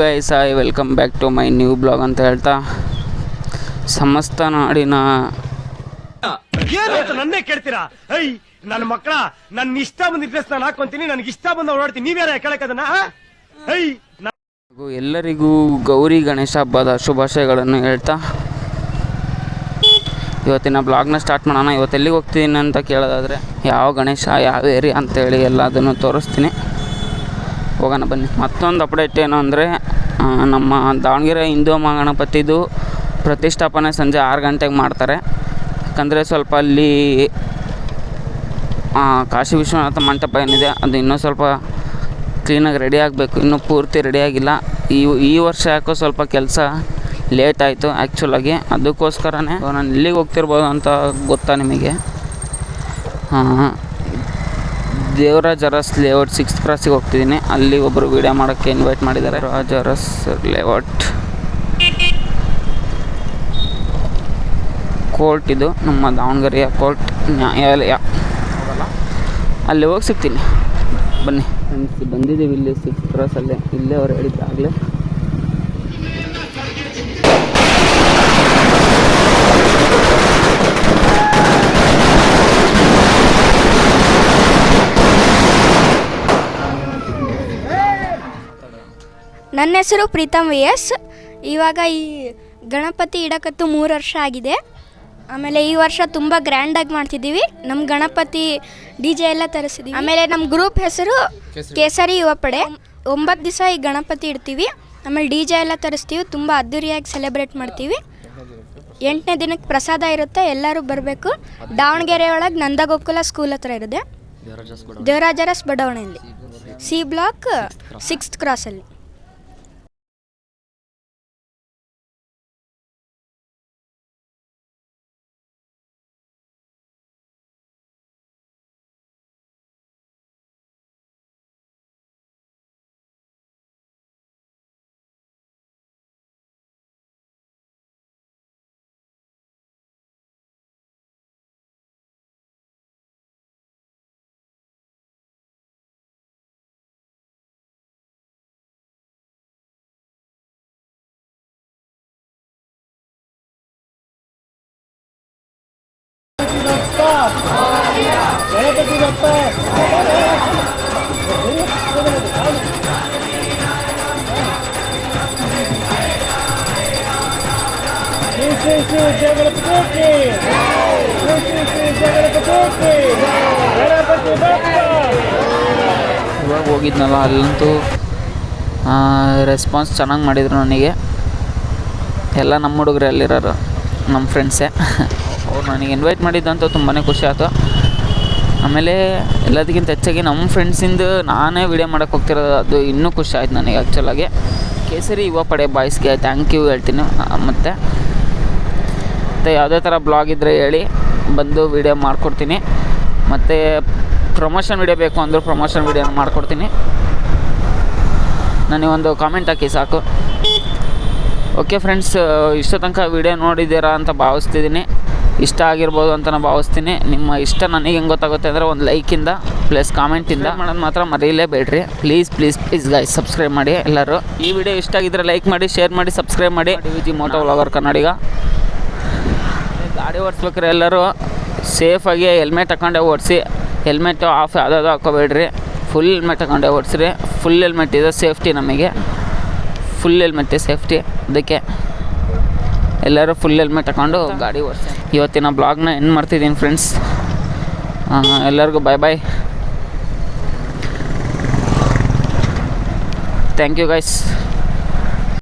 Guys I welcome back to my new blog ಅಂತ ಹೇಳ್ತಾ ಸಮಸ್ತ ನಾಡಿನ ನನ್ನೇ ಕೇಳ್ತೀರಾ? ಐ ನನ್ನ ಮಕ್ಕಳ ನನ್ನ ಇಷ್ಟ ಬಂದ ಡ್ರೆಸ್ ನಾನು ಹಾಕೊಂತೀನಿ ನನಗೆ ಇಷ್ಟ ಬಂದ ಓಡಾಡ್ತೀನಿ. ನೀವ್ಯಾರ ಕೇಳಕ್ಕದನ್ನ ಐ ಎಲ್ಲರಿಗೂ ಗೌರಿ ಗಣೇಶ ಹಬ್ಬದ ಶುಭಾಶಯಗಳನ್ನು ಹೇಳ್ತಾ ಇವತ್ತಿನ ಬ್ಲಾಗ್ನ ಸ್ಟಾರ್ಟ್ ಮಾಡೋಣ. ಇವತ್ತು ಎಲ್ಲಿಗೆ ಹೋಗ್ತೀನಿ ಅಂತ ಕೇಳೋದಾದರೆ ಯಾವ ಗಣೇಶ ಯಾವ ಏರಿಯಾ ಅಂತೇಳಿ ಎಲ್ಲದನ್ನು ತೋರಿಸ್ತೀನಿ. ಹೋಗೋಣ ಬನ್ನಿ. ಮತ್ತೊಂದು ಅಪ್ಡೇಟ್ ಏನು ಅಂದರೆ ನಮ್ಮ ದಾವಣಗೆರೆ ಹಿಂದೂ ಮಹಾಗಣಪತಿದು ಪ್ರತಿಷ್ಠಾಪನೆ ಸಂಜೆ ಆರು ಗಂಟೆಗೆ ಮಾಡ್ತಾರೆ. ಯಾಕಂದರೆ ಸ್ವಲ್ಪ ಅಲ್ಲಿ ಕಾಶಿ ವಿಶ್ವನಾಥ ಮಂಟಪ ಏನಿದೆ, ಅದು ಇನ್ನೂ ಸ್ವಲ್ಪ ಕ್ಲೀನಾಗಿ ರೆಡಿ ಆಗಬೇಕು. ಇನ್ನೂ ಪೂರ್ತಿ ರೆಡಿಯಾಗಿಲ್ಲ ಈ ಈ ವರ್ಷ ಯಾಕೋ ಸ್ವಲ್ಪ ಕೆಲಸ ಲೇಟ್ ಆಯಿತು ಆ್ಯಕ್ಚುಲಾಗಿ ಅದಕ್ಕೋಸ್ಕರನೇ ನಾನು ಇಲ್ಲಿಗೆ ಹೋಗ್ತಿರ್ಬೋದು ಅಂತ ಗೊತ್ತಾ ನಿಮಗೆ? ದೇವರಾಜ್ ಅರಸ್ ಲೇಔಟ್ ಸಿಕ್ಸ್ ಕ್ರಾಸಿಗೆ ಹೋಗ್ತಿದ್ದೀನಿ. ಅಲ್ಲಿ ಒಬ್ಬರು ವೀಡಿಯೋ ಮಾಡೋಕ್ಕೆ ಇನ್ವೈಟ್ ಮಾಡಿದ್ದಾರೆ. ರಾಜ್ ಅರಸ್ ಲೇಔಟ್. ಕೋರ್ಟ್ ಇದು, ನಮ್ಮ ದಾವಣಗೆರೆಯ ಕೋರ್ಟ್ ನ್ಯಾಯಾಲಯ. ಅಲ್ಲಿ ಹೋಗಿ ಸಿಗ್ತೀನಿ. ಬನ್ನಿ. ಫ್ರೆಂಡ್ಸ್ ಬಂದಿದ್ದೀವಿ ಇಲ್ಲಿ ಸಿಕ್ಸ್ ಕ್ರಾಸಲ್ಲೇ. ಇಲ್ಲೇ ಅವ್ರು ಹೇಳಿದ್ದಾಗಲೇ. ನನ್ನ ಹೆಸರು ಪ್ರೀತಮ್ ವಿ ಎಸ್ ಇವಾಗ ಈ ಗಣಪತಿ ಇಡಕತ್ತು ಮೂರು ವರ್ಷ ಆಗಿದೆ. ಆಮೇಲೆ ಈ ವರ್ಷ ತುಂಬ ಗ್ರ್ಯಾಂಡಾಗಿ ಮಾಡ್ತಿದ್ದೀವಿ. ನಮ್ಮ ಗಣಪತಿ ಡಿ ಜೆ ಎಲ್ಲ ತರಿಸಿದ್ದೀವಿ ಆಮೇಲೆ ನಮ್ಮ ಗ್ರೂಪ್ ಹೆಸರು ಕೇಸರಿ. ಯುವ ಪಡೆ ಒಂಬತ್ತು ದಿವಸ ಈ ಗಣಪತಿ ಇಡ್ತೀವಿ. ಆಮೇಲೆ ಡಿ ಜೆ ಎಲ್ಲ ತರಿಸ್ತೀವಿ. ತುಂಬ ಅದ್ದೂರಿಯಾಗಿ ಸೆಲೆಬ್ರೇಟ್ ಮಾಡ್ತೀವಿ. ಎಂಟನೇ ದಿನಕ್ಕೆ ಪ್ರಸಾದ ಇರುತ್ತೆ. ಎಲ್ಲರೂ ಬರಬೇಕು. ದಾವಣಗೆರೆ ಒಳಗೆ ನಂದಗೋಕುಲ ಸ್ಕೂಲ್ ಹತ್ರ ಇರುತ್ತೆ. ದೇವರಾಜರಸ್ ಬಡಾವಣೆಯಲ್ಲಿ. ಸಿ ಬ್ಲಾಕ್ ಸಿಕ್ಸ್ತ್ ಕ್ರಾಸಲ್ಲಿ ಗಣಪತಿ ಬಪ್ಪ ಶ್ರೀ ಶ್ರೀ ಶ್ರೀ ಜಯ ಗಣಪತಿ ಶ್ರೀ ಶ್ರೀ ಶ್ರೀ ಜಯ ಗಣಪತಿ ಬಪ್ಪ ಇವಾಗ ಹೋಗಿದ್ನಲ್ಲ, ಅಲ್ಲಂತೂ ರೆಸ್ಪಾನ್ಸ್ ಚೆನ್ನಾಗಿ ಮಾಡಿದರು ನನಗೆ. ಎಲ್ಲ ನಮ್ಮ ಹುಡುಗರು ಅಲ್ಲಿರೋರು, ನಮ್ಮ ಫ್ರೆಂಡ್ಸೇ ನನಗೆ ಇನ್ವೈಟ್ ಮಾಡಿದ್ದಂತೂ ತುಂಬಾ ಖುಷಿ ಆಯಿತು. ಆಮೇಲೆ ಎಲ್ಲದಕ್ಕಿಂತ ಹೆಚ್ಚಾಗಿ ನಮ್ಮ ಫ್ರೆಂಡ್ಸಿಂದ ನಾನೇ ವಿಡಿಯೋ ಮಾಡೋಕೆ ಹೋಗ್ತಿರೋದು, ಅದು ಇನ್ನೂ ಖುಷಿ ಆಯ್ತು ನನಗೆ ಆ್ಯಕ್ಚುಲಾಗಿ ಕೇಸರಿ ಯುವ ಪಡೆ ಬಾಯ್ಸ್ಗೆ ಥ್ಯಾಂಕ್ ಯು ಹೇಳ್ತೀನಿ. ಮತ್ತು ಮತ್ತು ಯಾವುದೇ ಥರ ಬ್ಲಾಗ್ ಇದ್ದರೆ ಹೇಳಿ, ಬಂದು ವಿಡಿಯೋ ಮಾಡಿಕೊಡ್ತೀನಿ. ಮತ್ತು ಪ್ರಮೋಷನ್ ವಿಡಿಯೋ ಬೇಕು ಅಂದರೂ ಪ್ರಮೋಷನ್ ವಿಡಿಯೋನ ಮಾಡಿಕೊಡ್ತೀನಿ. ಒಂದು ಕಾಮೆಂಟ್ ಹಾಕಿ ಸಾಕು. ಓಕೆ ಫ್ರೆಂಡ್ಸ್ ಇಷ್ಟೋ ತನಕ ವಿಡಿಯೋ ನೋಡಿದ್ದೀರಾ ಅಂತ ಭಾವಿಸ್ತಿದ್ದೀನಿ. ಇಷ್ಟ ಆಗಿರ್ಬೋದು ಅಂತ ನಾನು ಭಾವಿಸ್ತೀನಿ. ನಿಮ್ಮ ಇಷ್ಟ ನನಗೆ ಹೆಂಗೆ ಗೊತ್ತಾಗುತ್ತೆ ಅಂದರೆ ಒಂದು ಲೈಕಿಂದ ಪ್ಲಸ್ ಕಾಮೆಂಟಿಂದ ಮಾಡೋದು ಮಾತ್ರ ಮರೀಲೇಬೇಡ್ರಿ. Please please please guys subscribe ಮಾಡಿ ಎಲ್ಲರೂ. ಈ ವಿಡಿಯೋ ಇಷ್ಟ ಆಗಿದ್ರೆ ಲೈಕ್ ಮಾಡಿ ಶೇರ್ ಮಾಡಿ ಸಬ್ಸ್ಕ್ರೈಬ್ ಮಾಡಿ. D V G moto vlogger Kannadiga. ಗಾಡಿ ಓಡಿಸ್ಬೇಕಾರೆ ಎಲ್ಲರೂ. ಸೇಫಾಗಿ ಹೆಲ್ಮೆಟ್ ಹಾಕೊಂಡೆ ಓಡಿಸಿ. ಹೆಲ್ಮೆಟ್ ಆಫ್ ಯಾವುದಾದ್ರು ಹಾಕೋಬೇಡ್ರಿ. ಫುಲ್ ಹೆಲ್ಮೆಟ್ ಹಾಕೊಂಡೆ ಓಡಿಸ್ರಿ. ಫುಲ್ ಹೆಲ್ಮೆಟ್ ಇದೆ ಸೇಫ್ಟಿ ನಮಗೆ. ಫುಲ್ ಹೆಲ್ಮೆಟ್ ಸೇಫ್ಟಿ ಅದಕ್ಕೆ ಎಲ್ಲರೂ ಫುಲ್ ಹೆಲ್ಮೆಟ್ ಹಾಕೊಂಡು ಗಾಡಿ ಓಡಿಸಿ ಇವತ್ತಿನ ಬ್ಲಾಗ್ನ ಎಂಡ್ ಮಾಡ್ತಿದ್ದೀನಿ ಫ್ರೆಂಡ್ಸ್ ಎಲ್ಲರಿಗೂ bye bye thank you guys